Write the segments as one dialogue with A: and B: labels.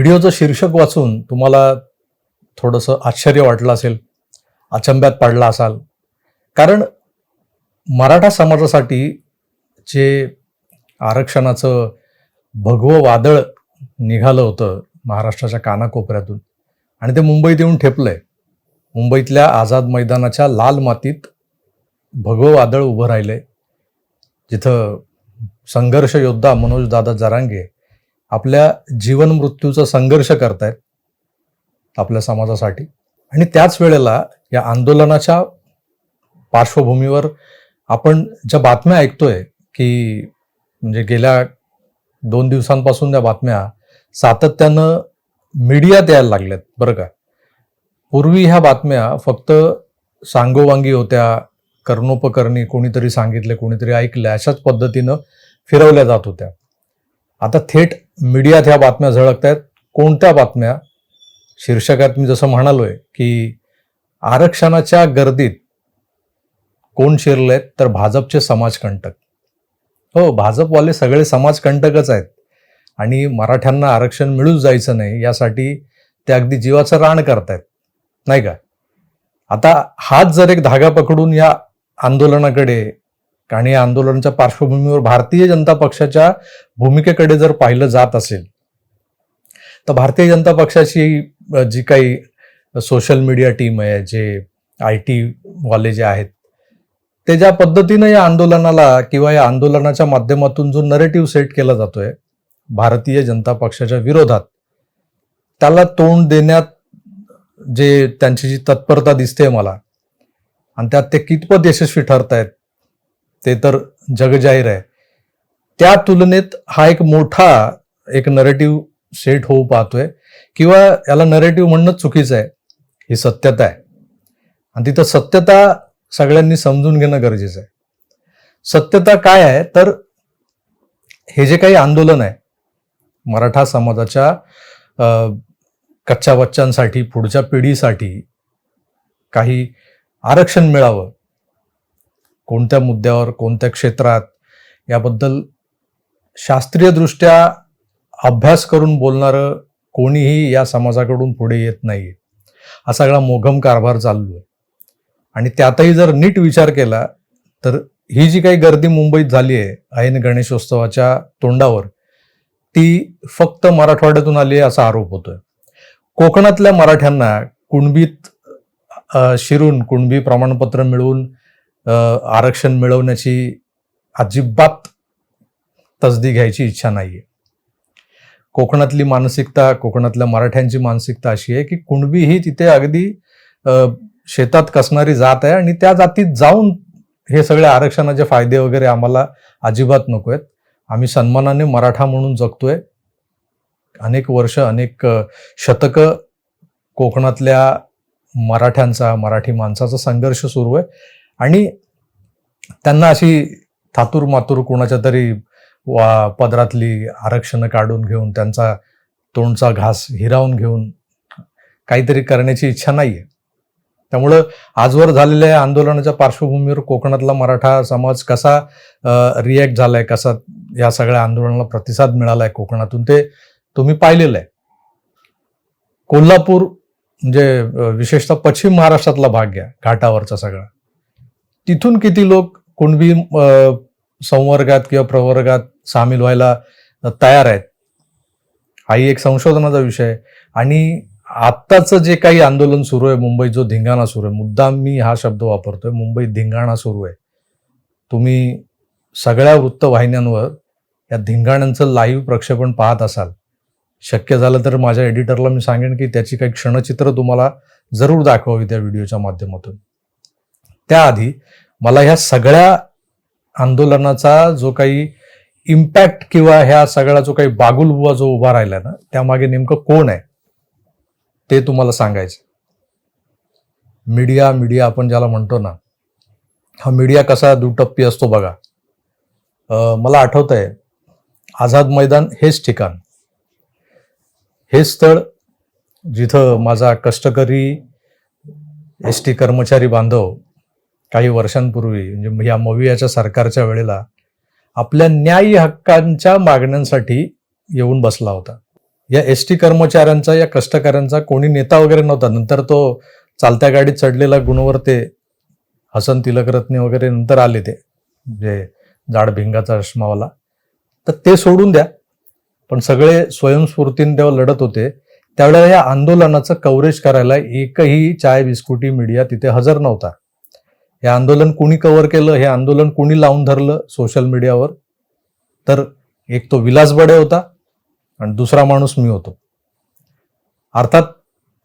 A: व्हिडिओचं शीर्षक वाचून तुम्हाला थोडंसं आश्चर्य वाटलं असेल अचंब्यात पडला असाल. कारण मराठा समाजासाठी जे आरक्षणाचं भगवं वादळ निघालं होतं महाराष्ट्राच्या कानाकोपऱ्यातून आणि ते मुंबईत येऊन ठेपलंय. मुंबईतल्या आझाद मैदानाच्या लाल मातीत भगवं वादळ उभं राहिलंय. जिथं संघर्ष योद्धा मनोज दादा जरांगे आपल्या जीवन मृत्यूचा संघर्ष करतायत आपल्या समाजासाठी. आणि त्याच वेळेला या आंदोलनाच्या पार्श्वभूमीवर आपण ज्या बातम्या ऐकतोय की म्हणजे गेल्या दोन दिवसांपासून त्या बातम्या सातत्यानं मीडियात यायला लागल्यात बरं का? पूर्वी ह्या बातम्या फक्त सांगोवांगी होत्या कर्णोपकरणी कोणीतरी सांगितले कोणीतरी ऐकल्या अशाच पद्धतीनं फिरवल्या जात होत्या. आता थेट मीडियात ह्या बातम्या झळकत आहेत कोणत्या बातम्या? शीर्षकात मी जसं म्हणालोय की आरक्षणाच्या गर्दीत कोण शिरलेत? तर भाजपचे समाजकंटक. हो भाजपवाले सगळे समाजकंटकच आहेत. आणि मराठ्यांना आरक्षण मिळूच जायचं नाही यासाठी ते अगदी जीवाचं रान करतायत. नाही का? आता हाच जर एक धागा पकडून या आंदोलनाकडे आणि या आंदोलनाच्या पार्श्वभूमीवर भारतीय जनता पक्षाच्या भूमिकेकडे जर पाहिलं जात असेल तर भारतीय जनता पक्षाची जी काही सोशल मीडिया टीम आहे जे आय टी वाले जे आहेत ते ज्या पद्धतीनं या आंदोलनाला किंवा या आंदोलनाच्या माध्यमातून जो नरेटिव्ह सेट केला जातोय भारतीय जनता पक्षाच्या विरोधात त्याला तोंड देण्यात जे त्यांची जी तत्परता दिसते मला आणि त्यात ते कितपत यशस्वी ठरत आहेत ते तर जगजाहीर आहे. त्या तुलनेत हा एक मोठा एक नरेटिव्ह सेट होऊ पाहतोय किंवा याला नरेटिव्ह म्हणणं चुकीचं आहे. ही सत्यता आहे. आणि तिथं सत्यता सगळ्यांनी समजून घेणं गरजेचं आहे. सत्यता काय आहे? तर हे जे काही आंदोलन आहे मराठा समाजाच्या कच्च्या बच्चांसाठी पुढच्या पिढीसाठी काही आरक्षण मिळावं कोणत्या मुद्द्यावर कोणत्या क्षेत्रात याबद्दल शास्त्रीयदृष्ट्या अभ्यास करून बोलणारं कोणीही या समाजाकडून पुढे येत नाही. हा सगळा मोघम कारभार चालू आहे. आणि त्यातही जर नीट विचार केला तर ही जी काही गर्दी मुंबईत झाली आहे ऐन गणेशोत्सवाच्या तोंडावर ती फक्त मराठवाड्यातून आली आहे असा आरोप होतोय. कोकणातल्या मराठ्यांना कुणबीत शिरून कुणबी प्रमाणपत्र मिळवून आरक्षण मिळवण्याची अजिबात तसदी घ्यायची इच्छा नाही आहे कोकणातली मानसिकता कोकणातल्या मराठ्यांची मानसिकता अशी आहे की कुणबी ही तिथे अगदी शेतात कसणारी जात आहे आणि त्या जातीत जाऊन हे सगळे आरक्षणाचे फायदे वगैरे आम्हाला अजिबात नको आहेत आम्ही सन्मानाने मराठा म्हणून जगतोय. अनेक वर्ष अनेक शतकं कोकणातल्या मराठ्यांचा मराठी माणसाचा संघर्ष सुरू आहे. आणि त्यांना अशी थातूर मातूर कोणाच्या तरी वा पदरातली आरक्षणं काढून घेऊन त्यांचा तोंडचा घास हिरावून घेऊन काहीतरी करण्याची इच्छा नाही आहे त्यामुळं आजवर झालेल्या आंदोलनाच्या पार्श्वभूमीवर कोकणातला मराठा समाज कसा रिॲक्ट झालाय कसा या सगळ्या आंदोलनाला प्रतिसाद मिळाला आहे कोकणातून ते तुम्ही पाहिलेलं आहे. कोल्हापूर म्हणजे विशेषतः पश्चिम महाराष्ट्रातला भाग घ्या घाटावरचा सगळा. तिथून किती लोक कुणबी संवर्गात किंवा प्रवर्गात सामील व्हायला तयार आहेत? हाही एक संशोधनाचा विषय आहे. आणि आत्ताचं जे काही आंदोलन सुरू आहे मुंबईत जो धिंगाणा सुरू आहे मुद्दाम मी हा शब्द वापरतोय मुंबईत धिंगाणा सुरू आहे. तुम्ही सगळ्या वृत्तवाहिन्यांवर या धिंगाण्यांचं लाईव्ह प्रक्षेपण पाहत असाल. शक्य झालं तर माझ्या एडिटरला मी सांगेन की त्याची काही क्षणचित्र तुम्हाला जरूर दाखवावी त्या व्हिडिओच्या माध्यमातून. त्याआधी मला ह्या सगळ्या आंदोलनाचा जो काही इम्पॅक्ट किंवा ह्या सगळ्या जो काही बागुलबुवा जो उभा राहिला ना त्यामागे नेमकं कोण आहे ते तुम्हाला सांगायचं मीडिया मीडिया आपण ज्याला म्हणतो ना हा मीडिया कसा दुटप्पी असतो बघा. मला आठवत आहे आझाद मैदान हेच ठिकाण. हे स्थळ जिथं माझा कष्टकरी एस टी कर्मचारी बांधव काही वर्षांपूर्वी म्हणजे या मवियाच्या सरकारच्या वेळेला आपल्या न्यायी हक्कांच्या मागण्यांसाठी येऊन बसला होता. या एस टी कर्मचाऱ्यांचा या कष्टकऱ्यांचा कोणी नेता वगैरे नव्हता. नंतर तो चालत्या गाडीत चढलेला गुणवर ते हसन तिलकरत्ने वगैरे नंतर आले ते जे जाड भिंगाचा चष्मावाला. तर ते सोडून द्या. पण सगळे स्वयंस्फूर्तीने तेव्हा लढत होते. त्यावेळेला या आंदोलनाचं कव्हरेज करायला एकही चाय बिस्कुटी मीडिया तिथे हजर नव्हता. हे आंदोलन कुणी कव्हर केलं हे आंदोलन कुणी लावून धरलं सोशल मीडियावर तर एक तो विलास बडे होता आणि दुसरा माणूस मी होतो. अर्थात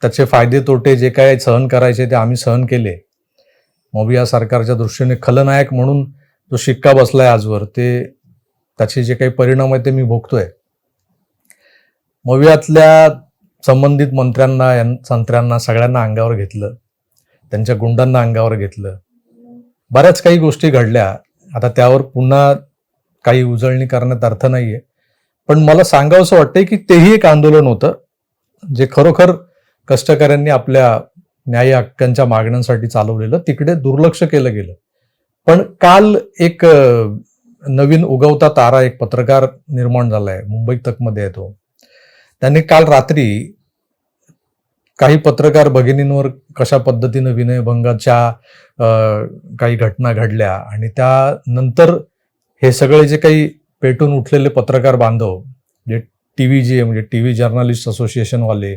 A: त्याचे फायदे तोटे जे काय सहन करायचे ते आम्ही सहन केले. मोबिया सरकारच्या दृष्टीने खलनायक म्हणून जो शिक्का बसलाय आजवर ते त्याचे जे काही परिणाम आहेत ते मी भोगतोय. मोवियातल्या संबंधित मंत्र्यांना संत्र्यांना सगळ्यांना अंगावर घेतलं. त्यांच्या गुंडांना अंगावर घेतलं. बऱ्याच काही गोष्टी घडल्या. आता त्यावर पुन्हा काही उजळणी करण्यात अर्थ नाहीये. पण मला सांगावंसं वाटतंय की तेही एक आंदोलन होतं जे खरोखर कष्टकऱ्यांनी आपल्या न्याय हक्कांच्या मागण्यांसाठी चालवलेलं तिकडे दुर्लक्ष केलं गेलं. पण काल एक नवीन उगवता तारा एक पत्रकार निर्माण झालाय मुंबई तकमध्ये येतो त्यांनी काल रात्री काही पत्रकार भगिनींवर कशा पद्धतीनं विनयभंगाच्या काही घटना घडल्या आणि त्यानंतर हे सगळे जे काही पेटून उठलेले पत्रकार बांधव जे टी व्ही जे म्हणजे टी व्ही जर्नलिस्ट असोसिएशनवाले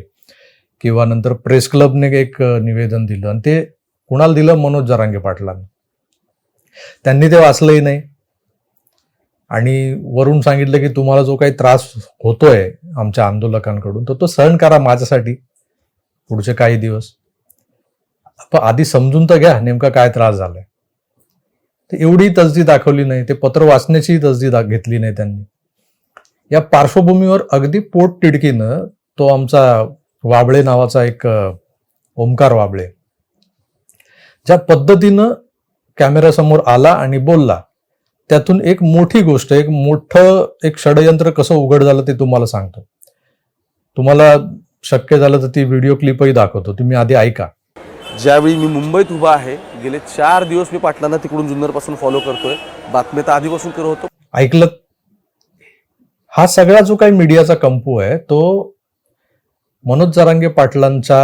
A: किंवा नंतर प्रेस क्लबने एक निवेदन दिलं आणि ते कुणाला दिलं? मनोज जरांगे पाटलांनी. त्यांनी ते वाचलंही नाही. आणि वरून सांगितलं की तुम्हाला जो काही त्रास होतोय आमच्या आंदोलकांकडून तर तो सहन करा माझ्यासाठी. पुढचे काही दिवस. पण आधी समजून तर घ्या नेमका काय त्रास झालाय. तर एवढी तसदी दाखवली नाही ते पत्र वाचण्याची तसदी दा- घेतली नाही त्यांनी. या पार्श्वभूमीवर अगदी पोट तिडकीनं तो आमचा वाबळे नावाचा एक ओंकार ओमकार वाबळे ज्या पद्धतीनं कॅमेऱ्यासमोर आला आणि बोलला त्यातून एक मोठी गोष्ट एक मोठं एक षडयंत्र कसं उघड झालं ते तुम्हाला सांगतो. तुम्हाला शक्य झालं तर ती व्हिडिओ क्लिपही दाखवतो. तुम्ही आधी ऐका.
B: ज्यावेळी मी मुंबईत उभा आहे गेले चार दिवस मी पाटलांना तिकडून जुन्नरपासून फॉलो करतोय. बातम्या तर आधीपासून करत होतो.
A: ऐकलं? हा सगळा जो काही मीडियाचा कंपू आहे तो मनोज जरांगे पाटलांच्या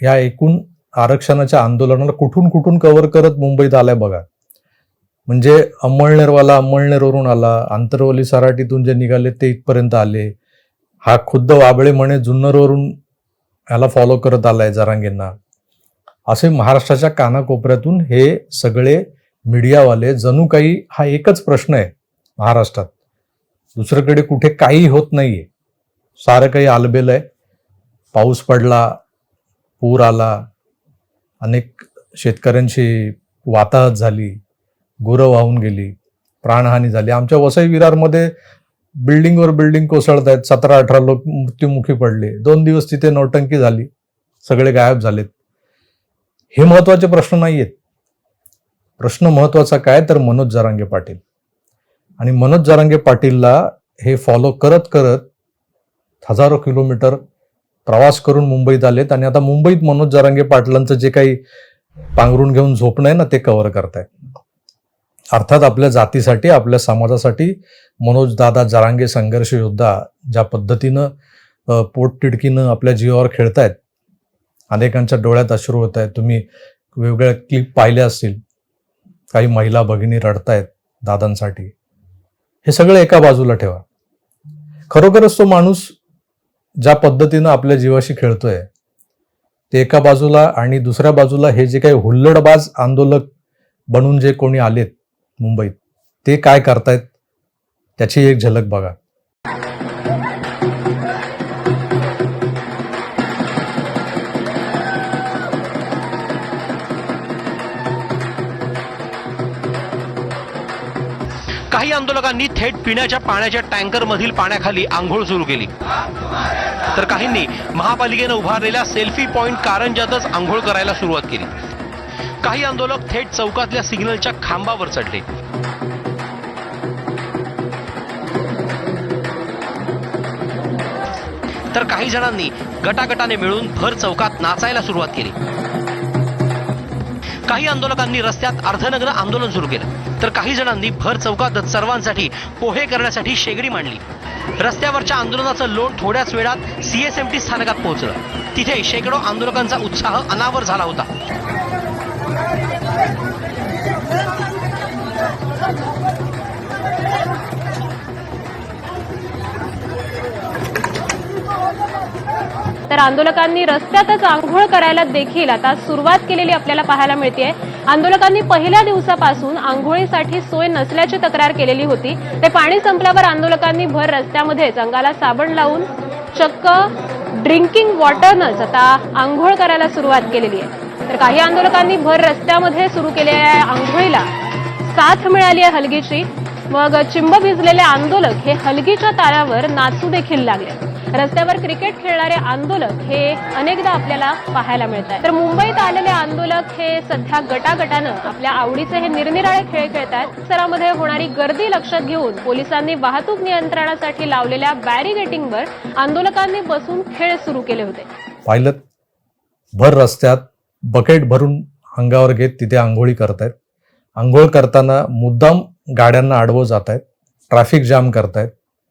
A: ह्या एकूण आरक्षणाच्या आंदोलनाला कुठून कुठून कव्हर करत मुंबईत आलाय बघा. म्हणजे अंमळनेरवाला अंमळनेरवरून आला आंतरवली सराटीतून जे निघाले ते इथपर्यंत आले हा खुद्द वाबळे म्हणे जुन्नरवरून याला फॉलो करत आलाय जरांगेंना. असे महाराष्ट्राच्या कानाकोपऱ्यातून हे सगळे मीडियावाले जणू काही हा एकच प्रश्न आहे महाराष्ट्रात. दुसरीकडे कुठे काही होत नाहीये. सारं काही आलबेल आहे. पाऊस पडला पूर आला अनेक शेतकऱ्यांची वाताहत झाली गुरं वाहून गेली प्राणहानी झाली. आमच्या वसई विरारमध्ये बिल्डिंगवर बिल्डिंग कोसळत आहेत सतरा अठरा लोक मृत्युमुखी पडले. दोन दिवस तिथे नौटंकी झाली. सगळे गायब झालेत. हे महत्त्वाचे प्रश्न नाही आहेत प्रश्न महत्त्वाचा काय तर मनोज जरांगे पाटील. आणि मनोज जरांगे पाटीलला हे फॉलो करत करत हजारो किलोमीटर प्रवास करून मुंबईत आलेत. आणि आता मुंबईत मनोज जरांगे पाटलांचं जे काही पांघरून घेऊन झोपणं आहे ना ते कव्हर करतायत. अर्थात आपल्या जातीसाठी आपल्या समाजासाठी मनोज दादा जरांगे संघर्ष योद्धा ज्या पद्धतीनं पोटतिडकीनं आपल्या जीवावर खेळतायत अनेकांच्या डोळ्यात अश्रू होत आहेत तुम्ही वेगवेगळ्या क्लिप पाहिल्या असतील. काही महिला भगिनी रडतायत दादांसाठी. हे सगळं एका बाजूला ठेवा. खरोखरच तो माणूस ज्या पद्धतीनं आपल्या जीवाशी खेळतोय ते एका बाजूला आणि दुसऱ्या बाजूला हे जे काही हुल्लडबाज आंदोलक बनून जे कोणी आलेत मुंबईत ते काय करतायत त्याची एक झलक बघा.
C: काही आंदोलकांनी थेट पिण्याच्या पाण्याच्या टँकर मधील पाण्याखाली आंघोळ सुरू केली. तर काहींनी महापालिकेनं उभारलेल्या सेल्फी पॉइंट कारंजातच आंघोळ करायला सुरुवात केली. काही आंदोलक थेट चौकातल्या सिग्नलच्या खांबावर चढले. तर काही जणांनी गटागटाने मिळून भर चौकात नाचायला सुरुवात केली. काही आंदोलकांनी रस्त्यात अर्धनग्न आंदोलन सुरू केलं. तर काही जणांनी भर चौकातच सर्वांसाठी पोहे करण्यासाठी शेगडी मांडली. रस्त्यावरच्या आंदोलनाचं लोट थोड्याच वेळात सीएसएमटी स्थानकात पोहोचलं. तिथे शेकडो आंदोलकांचा उत्साह अनावर झाला होता.
D: तर आंदोलकांनी रस्त्यातच आंघोळ करायला देखील आता सुरुवात केलेली आपल्याला पाहायला मिळते आंदोलकांनी पहिल्या दिवसापासून आंघोळीसाठी सोय नसल्याची तक्रार केलेली होती. ते पाणी संपल्यावर आंदोलकांनी भर रस्त्यामध्येच अंगाला साबण लावून चक्क ड्रिंकिंग वॉटरनंच आता आंघोळ करायला सुरुवात केलेली आहे. तर काही आंदोलकांनी भर रस्त्यामध्ये सुरू केलेल्या या आंघोळीला साथ मिळाली आहे हलगीची. मग चिंब भिजलेले आंदोलक हे हलगीच्या ताऱ्यावर नाचू देखील लागले. रस्त्यावर क्रिकेट खेळणारे आंदोलक हे अनेकदा आपल्याला पाहायला मिळत आहे तर मुंबईत आलेले आंदोलक हे सध्या गटागटानं आपल्या आवडीचे हे निरनिराळे खेळ खेळतात सरामध्ये होणारी गर्दी लक्षात घेऊन पोलिसांनी वाहतूक नियंत्रणासाठी लावलेल्या बॅरिगेटिंगवर आंदोलकांनी बसून खेळ सुरू केले होते.
A: पाहिलं भर रस्त्यात बकेट भरून अंगावर घेत तिथे आंघोळी करतायत. आंघोळ करताना मुद्दाम गाड्यांना आडवं जात आहेत ट्रॅफिक जाम करतायत.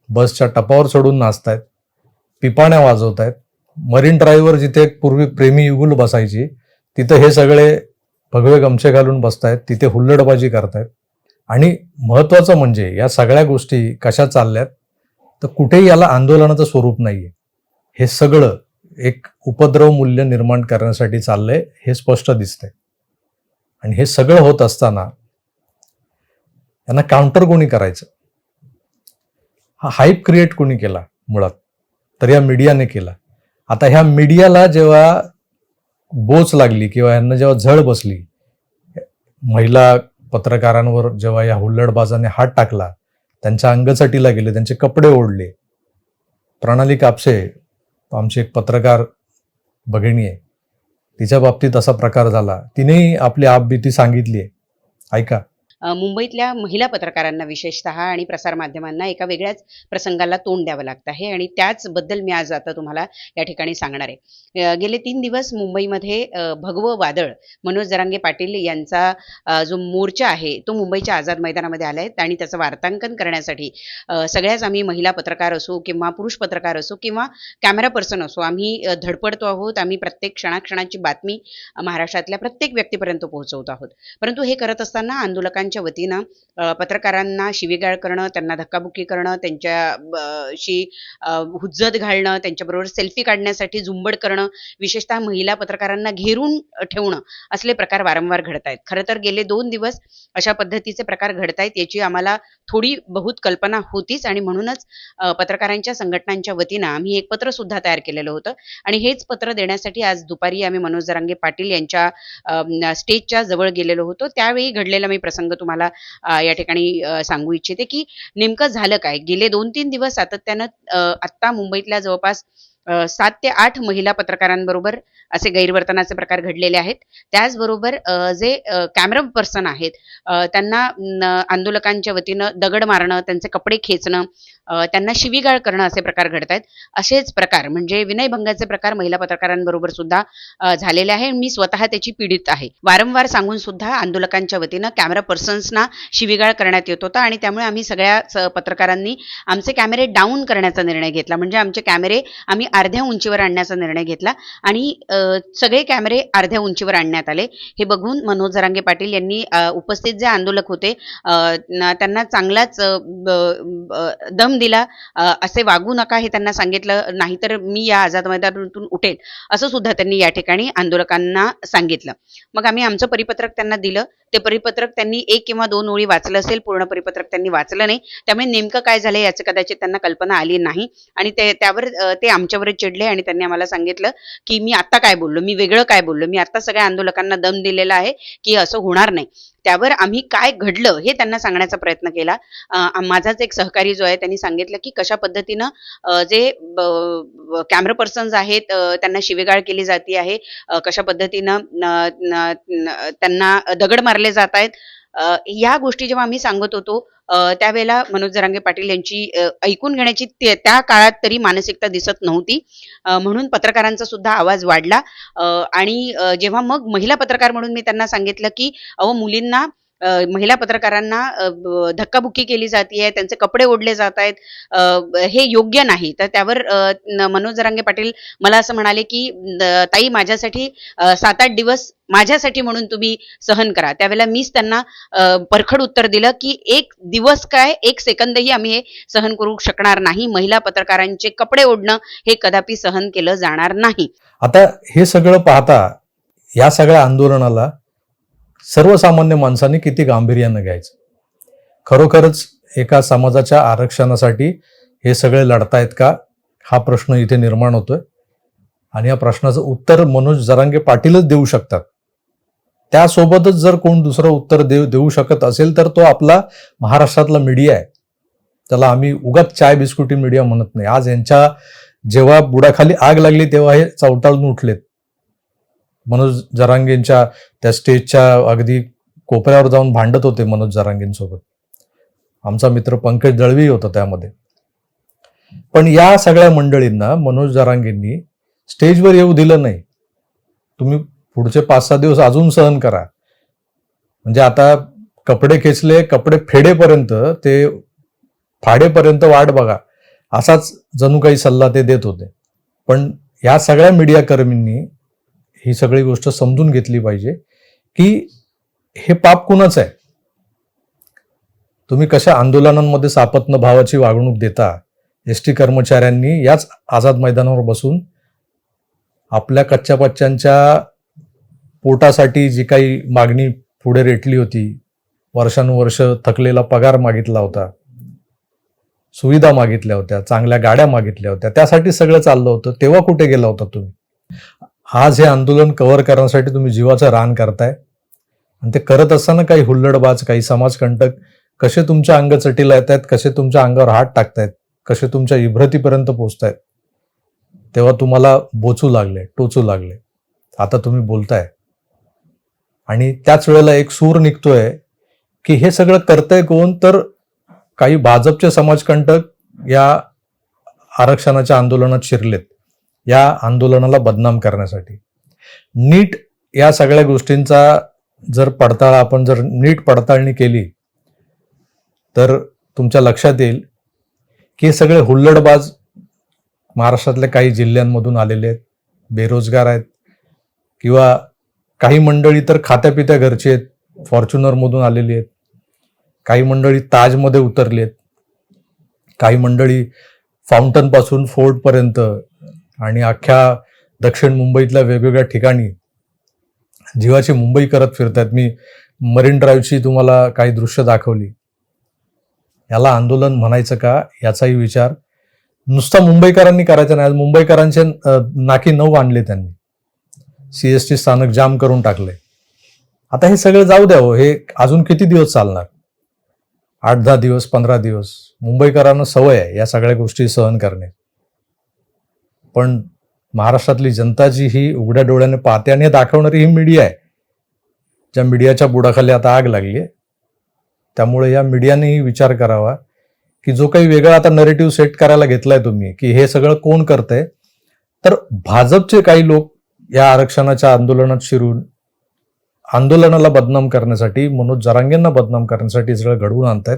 A: बसच्या टपावर चढून नाचतायत. पिपाण्या वाजवत आहेत मरीन ड्राईव्हवर जिथे एक पूर्वी प्रेमी युगुल बसायची तिथं हे सगळे भगवे गमछे घालून बसतायत. तिथे हुल्लडबाजी करतायत. आणि महत्त्वाचं म्हणजे या सगळ्या गोष्टी कशा चालल्यात तर कुठेही याला आंदोलनाचं स्वरूप नाही आहे हे सगळं एक उपद्रव मूल्य निर्माण करण्यासाठी चाललंय हे स्पष्ट दिसतंय. आणि हे सगळं होत असताना यांना काउंटर कोणी करायचं? हा हाईप क्रिएट कोणी केला मुळात? तर या मीडियाने केला. आता ह्या मीडियाला जेव्हा बोच लागली किंवा यांना जेव्हा झळ बसली महिला पत्रकारांवर जेव्हा या हुल्लडबाजाने हात टाकला त्यांच्या अंगचटीला गेले त्यांचे कपडे ओढले प्रणाली कापसे आमची एक पत्रकार बघिणी आहे. तिच्या बाबतीत असा प्रकार झाला. तिनेही आपली आपबीती सांगितली आहे. ऐका.
E: मुंबईतल्या महिला पत्रकारांना विशेषतः आणि प्रसारमाध्यमांना एका वेगळ्याच प्रसंगाला तोंड द्यावं लागतं आहे आणि त्याचबद्दल मी आज आता तुम्हाला या ठिकाणी सांगणार आहे. गेले तीन दिवस मुंबईमध्ये भगवं वादळ मनोज जरांगे पाटील यांचा जो मोर्चा आहे तो मुंबईच्या आझाद मैदानामध्ये आला आहे आणि त्याचं वार्तांकन करण्यासाठी सगळ्याच आम्ही महिला पत्रकार असो किंवा पुरुष पत्रकार असो किंवा कॅमेरा पर्सन असो आम्ही धडपडतो आहोत आम्ही प्रत्येक क्षणाक्षणाची बातमी महाराष्ट्रातल्या प्रत्येक व्यक्तीपर्यंत पोहोचवत आहोत. परंतु हे करत असताना आंदोलकांच्या वतीनं पत्रकारांना शिवीगाळ करणं त्यांना धक्काबुक्की करणं त्यांच्या शी हुज्जत घालणं त्यांच्याबरोबर सेल्फी काढण्यासाठी झुंबड करणं विशेषतः महिला पत्रकारांना घेरून ठेवणं असले प्रकार वारंवार घडत आहेत. खरं तर गेले दोन दिवस अशा पद्धतीचे प्रकार घडत आहेत याची आम्हाला थोडी बहुत कल्पना होतीच आणि म्हणूनच पत्रकारांच्या संघटनांच्या वतीनं आम्ही एक पत्र सुद्धा तयार केलेलं होतं. आणि हेच पत्र देण्यासाठी आज दुपारी आम्ही मनोज जरांगे पाटील यांच्या स्टेजच्या जवळ गेलेलो होतो. त्यावेळी घडलेला मी प्रसंग तुम्हाला या ठिकाणी सांगू इच्छिते की नेमकं झालं काय? गेले दोन तीन दिवस सातत्यानं आत्ता मुंबईतल्या जवळपास सात ते आठ महिला पत्रकारांबरोबर असे गैरवर्तनाचे प्रकार घडलेले आहेत. त्याचबरोबर जे कॅमेरा पर्सन आहेत त्यांना आंदोलकांच्या वतीनं दगड मारणं त्यांचे कपडे खेचणं त्यांना शिवीगाळ करणं असे प्रकार घडत आहेत. असेच प्रकार म्हणजे विनयभंगाचे प्रकार महिला पत्रकारांबरोबर सुद्धा झालेले आहे. मी स्वतः त्याची पीडित आहे. वारंवार सांगून सुद्धा आंदोलकांच्या वतीनं कॅमेरा पर्सन्सना शिवीगाळ करण्यात येत होता आणि त्यामुळे आम्ही सगळ्या स- पत्रकारांनी आमचे कॅमेरे डाऊन करण्याचा निर्णय घेतला. म्हणजे आमचे कॅमेरे आम्ही अर्ध्या उंचीवर आणण्याचा निर्णय घेतला आणि सगळे कॅमेरे अर्ध्या उंचीवर आणण्यात आले. हे बघून मनोज जरांगे पाटील यांनी उपस्थित जे आंदोलक होते त्यांना चांगलाच ब- दम दिला. असे वागू नका हे त्यांना सांगितलं नाहीतर मी या आझाद मैदानातून उठेल असं सुद्धा त्यांनी या ठिकाणी आंदोलकांना सांगितलं. मग आम्ही आमचं परिपत्रक त्यांना दिलं. ते परिपत्रक त्यांनी एक किंवा दोन ओळी वाचलं असेल पूर्ण परिपत्रक त्यांनी वाचलं नाही. त्यामुळे नेमकं काय झालं याचं कदाचित त्यांना कल्पना आली नाही. आणि ते त्यावर ते आमच्यावरच चिडले आणि त्यांनी आम्हाला सांगितलं की मी आता काय बोललो? मी वेगळं काय बोललो? मी आता सगळ्या आंदोलकांना दम दिलेला आहे की असं होणार नाही. त्यावर आम्ही काय घडलं हे त्यांना सांगण्याचा प्रयत्न केला. माझाच एक सहकारी जो आहे त्यांनी सांगितलं की कशा पद्धतीनं जे कॅमेरा पर्सन्स आहेत त्यांना शिवेगाळ केली जाते आहे. कशा पद्धतीनं न- त्यांना दगड मारले जात आहेत. या गोष्टी जेव्हा आम्ही सांगत होतो त्यावेळेला मनोज जरांगे पाटील यांची ऐकून घेण्याची ते- त्या काळात तरी मानसिकता दिसत नव्हती. म्हणून पत्रकारांचा सुद्धा आवाज वाढला. आणि जेव्हा मग महिला पत्रकार म्हणून मी त्यांना सांगितलं की अहो मुलींना महिला पत्रकारांना धक्काबुक्की केली जाते त्यांचे कपडे ओढले जात आहेत हे योग्य नाही. तर त्यावर मनोज जरांगे पाटील मला असं म्हणाले की ताई माझ्यासाठी सात आठ दिवस माझ्यासाठी म्हणून तुम्ही सहन करा. त्यावेळेला मीच त्यांना परखड उत्तर दिलं की एक दिवस काय एक सेकंदही आम्ही हे सहन करू शकणार नाही. महिला पत्रकारांचे कपडे ओढणं हे कदापि सहन केलं जाणार नाही.
A: आता हे सगळं पाहता या सगळ्या आंदोलनाला सर्वसामान्य माणसांनी किती गांभीर्यानं घ्यायचं? खरोखरच एका समाजाच्या आरक्षणासाठी हे सगळे लढतायत का? हा प्रश्न इथे निर्माण होतोय. आणि या प्रश्नाचं उत्तर मनोज जरांगे पाटीलच देऊ शकतात. त्यासोबतच जर कोण दुसरं उत्तर देऊ देऊ शकत असेल तर तो आपला महाराष्ट्रातला मीडिया आहे. त्याला आम्ही उगाच चाय बिस्कुटी मीडिया म्हणत नाही. आज यांच्या जेव्हा बुडाखाली आग लागली तेव्हा हे चवटाळून उठलेत. मनोज जरांगेंच्या त्या स्टेजच्या अगदी कोपऱ्यावर जाऊन भांडत होते मनोज जरांगेंसोबत. आमचा मित्र पंकज दळवी होता त्यामध्ये. पण या सगळ्या मंडळींना मनोज जरांगेंनी स्टेजवर येऊ दिलं नाही. तुम्ही पुढचे पाच सहा दिवस अजून सहन करा. म्हणजे आता कपडे खेचले कपडे फेडेपर्यंत ते फाडेपर्यंत वाट बघा. असाच जणू काही सल्ला ते देत होते. पण या सगळ्या मीडियाकर्मींनी ही सगळी गोष्ट समजून घेतली पाहिजे की हे पाप कुणाचं आहे? तुम्ही कशा आंदोलनांमध्ये सापत्न भावाची वागणूक देता? एस टी कर्मचाऱ्यांनी याच आझाद मैदानावर बसून आपल्या कच्च्या पच्च्यांच्या पोटासाठी जी काही मागणी पुढे रेटली होती वर्षानुवर्ष थकलेला पगार मागितला होता सुविधा मागितल्या होत्या चांगल्या गाड्या मागितल्या होत्या त्यासाठी सगळं चाललं होतं तेव्हा कुठे गेला होता तुम्ही? आज हे आंदोलन कव्हर करण्यासाठी तुम्ही जीवाचं रान करताय. आणि ते करत असताना काही हुल्लडबाज काही समाजकंटक कसे तुमच्या अंग चटीला येत आहेत कसे तुमच्या अंगावर हात टाकतायत कसे तुमच्या इभ्रतीपर्यंत पोचतायत तेव्हा तुम्हाला बोचू लागले टोचू लागले. आता तुम्ही बोलताय. आणि त्याच वेळेला एक सूर निघतोय की हे सगळं करतंय कोण? तर काही भाजपचे समाजकंटक या आरक्षणाच्या आंदोलनात शिरलेत. या आंदोलनाला बदनाम करण्यासाठी. नीट या सगळ्या गोष्टींचा जर पडताळ आपण जर नीट पडताळणी केली तर तुमच्या लक्षात येईल की हे सगळे हुल्लडबाज महाराष्ट्रातल्या काही जिल्ह्यांमधून आलेले आहेत बेरोजगार आहेत किंवा काही मंडळी तर खात्यापित्या घरची आहेत फॉर्च्युनरमधून आलेली आहेत काही मंडळी ताजमध्ये उतरली आहेत काही मंडळी फाउंटनपासून फोर्टपर्यंत आणि अख्ख्या दक्षिण मुंबईतल्या वेगवेगळ्या ठिकाणी जीवाची मुंबई करत फिरतायत. मी मरीन ड्राईव्हची तुम्हाला काही दृश्य दाखवली. याला आंदोलन म्हणायचं का? याचाही विचार. नुसता मुंबईकरांनी करायचा नाही. मुंबईकरांचे नाकी नऊ आणले त्यांनी. सीएसटी स्थानक जाम करून टाकले. आता हे सगळं जाऊ द्यावं हो. हे अजून किती दिवस चालणार? आठ दहा दिवस पंधरा दिवस. मुंबईकरांना सवय आहे या सगळ्या गोष्टी सहन करणे. पण महाराष्ट्रातली जनता जी ही उघड्या डोळ्याने पाहते आणि हे दाखवणारी ही मीडिया आहे. ज्या मीडियाच्या बुडाखाली आता आग लागली आहे. त्यामुळे या मीडियानेही विचार करावा की जो काही वेगळा आता नरेटिव्ह सेट करायला घेतलाय तुम्ही की हे सगळं कोण करतंय? तर भाजपचे काही लोक या आरक्षणाच्या आंदोलनात शिरून आंदोलनाला बदनाम करण्यासाठी मनोज जरांगेंना बदनाम करण्यासाठी सगळं घडवून आणतायत.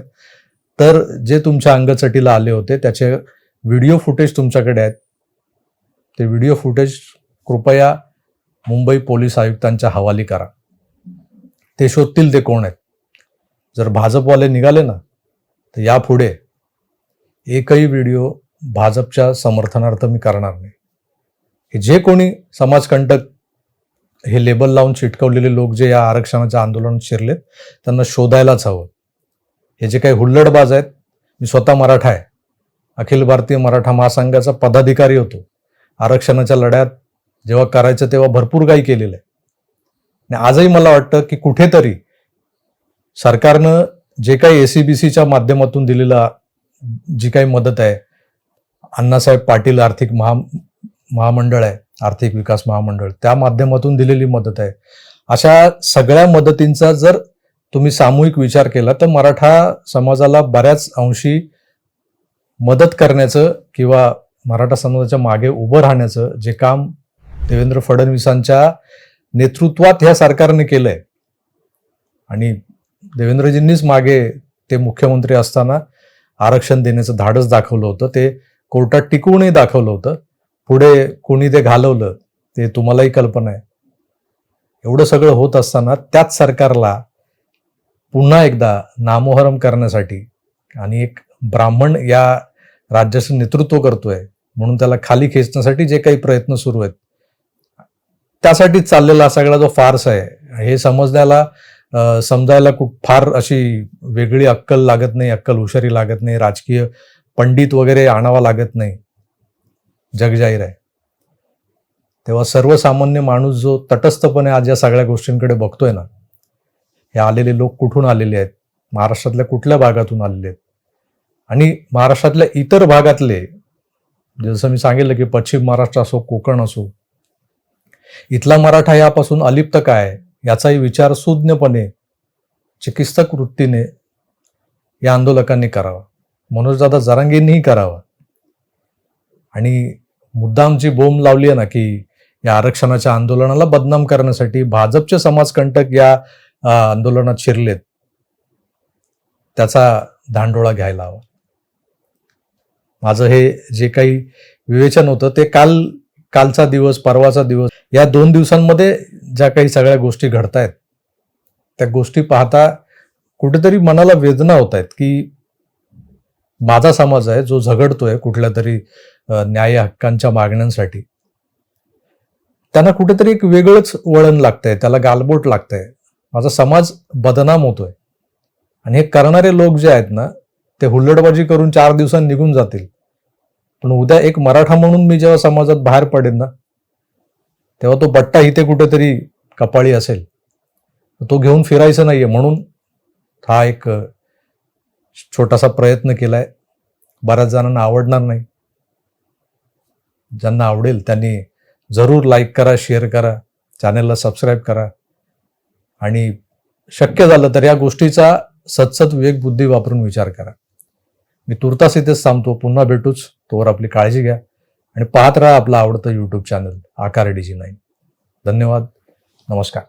A: तर जे तुमच्या अंगचटीला आले होते त्याचे व्हिडिओ फुटेज तुमच्याकडे आहेत. ते व्हिडिओ फुटेज कृपया मुंबई पोलीस आयुक्तांच्या हवाली करा. ते शोधतील ते कोण आहेत. जर भाजपवाले निघाले ना तर यापुढे एकही व्हिडिओ भाजपच्या समर्थनार्थ मी करणार नाही. हे जे कोणी समाजकंटक हे लेबल लावून चिटकवलेले लोक जे या आरक्षणाच्या आंदोलनात शिरलेत त्यांना शोधायलाच हवं. हे जे काही हुल्लडबाज आहेत मी स्वतः मराठा आहे. अखिल भारतीय मराठा महासंघाचा पदाधिकारी होतो. आरक्षणाच्या लढ्यात जेव्हा करायचं तेव्हा भरपूर काही केलेलं आहे. आणि आजही मला वाटतं की कुठेतरी सरकारनं जे काही एसीबीसीच्या माध्यमातून दिलेला जी काही मदत आहे अण्णासाहेब पाटील आर्थिक महा महामंडळ आहे आर्थिक विकास महामंडळ त्या माध्यमातून दिलेली मदत आहे. अशा सगळ्या मदतींचा जर तुम्ही सामूहिक विचार केला तर मराठा समाजाला बऱ्याच अंशी मदत करण्याचं किंवा मराठा समाजाच्या मागे उभं राहण्याचं जे काम देवेंद्र फडणवीसांच्या नेतृत्वात ह्या सरकारने केलंय. आणि देवेंद्रजींनीच मागे ते मुख्यमंत्री असताना आरक्षण देण्याचं धाडस दाखवलं होतं. ते कोर्टात टिकवूनही दाखवलं होतं. पुढे कोणी ते घालवलं ते तुम्हालाही कल्पना आहे. एवढं सगळं होत असताना त्याच सरकारला पुन्हा एकदा नामोहरम करण्यासाठी आणि एक ब्राह्मण या राज्याचं नेतृत्व करतोय म्हणून त्याला खाली खेचण्यासाठी जे काही प्रयत्न सुरू आहेत. त्यासाठी चाललेला हा सगळा जो फार्स आहे हे समजण्याला समजायला खूप फार अशी वेगळी अक्कल लागत नाही अक्कल हुशारी लागत नाही राजकीय पंडित वगैरे आणावा लागत नाही. जगजाहीर आहे. तेव्हा सर्वसामान्य माणूस जो तटस्थपणे आज या सगळ्या गोष्टींकडे बघतोय ना हे आलेले लोक कुठून आलेले आहेत? महाराष्ट्रातल्या कुठल्या भागातून आलेले आहेत? आणि महाराष्ट्रातल्या इतर भागातले जसं मी सांगितलं की पश्चिम महाराष्ट्र असो कोकण असो इथला मराठा यापासून अलिप्त काय याचाही विचार सुज्ञपणे चिकित्सक वृत्तीने या आंदोलकांनी करावा. मनोजदादा जरांगेंनीही करावा. आणि मुद्दाम जी बोंब लावली आहे ना की या आरक्षणाच्या आंदोलनाला बदनाम करण्यासाठी भाजपचे समाजकंटक या आंदोलनात शिरलेत. त्याचा धांडोळा घ्यायला हवा. माझं हे जे काही विवेचन होतं ते काल कालचा दिवस परवाचा दिवस या दोन दिवसांमध्ये ज्या काही सगळ्या गोष्टी घडतायत त्या गोष्टी पाहता कुठेतरी मनाला वेदना होत आहेत की माझा समाज आहे जो झगडतोय कुठल्या तरी न्याय हक्कांच्या मागण्यांसाठी. त्यांना कुठेतरी एक वेगळंच वळण लागतंय त्याला गालबोट लागतंय. माझा समाज बदनाम होतोय. आणि हे करणारे लोक जे आहेत ना ते हुल्लडबाजी करून चार दिवसांनी निघून जातील. पण उद्या एक मराठा म्हणून मी जेव्हा समाजात बाहेर पडेन ना तेव्हा तो बट्टा इथे कुठेतरी कपाळी असेल. तो घेऊन फिरायचं नाहीये. म्हणून हा एक छोटासा प्रयत्न केलाय. बऱ्याच जणांना आवडणार नाही. ज्यांना आवडेल त्यांनी जरूर लाईक करा शेअर करा चॅनलला सबस्क्राईब करा. आणि शक्य झालं तर या गोष्टीचा सतसत विवेक बुद्धी वापरून विचार करा. मी तुर्तास इथेच थांबतो. पुन्हा भेटूच. तोवर आपली काळजी घ्या. आणि पाहत राहा आपलं आवडतं YouTube channel Aakar DG nine धन्यवाद. नमस्कार.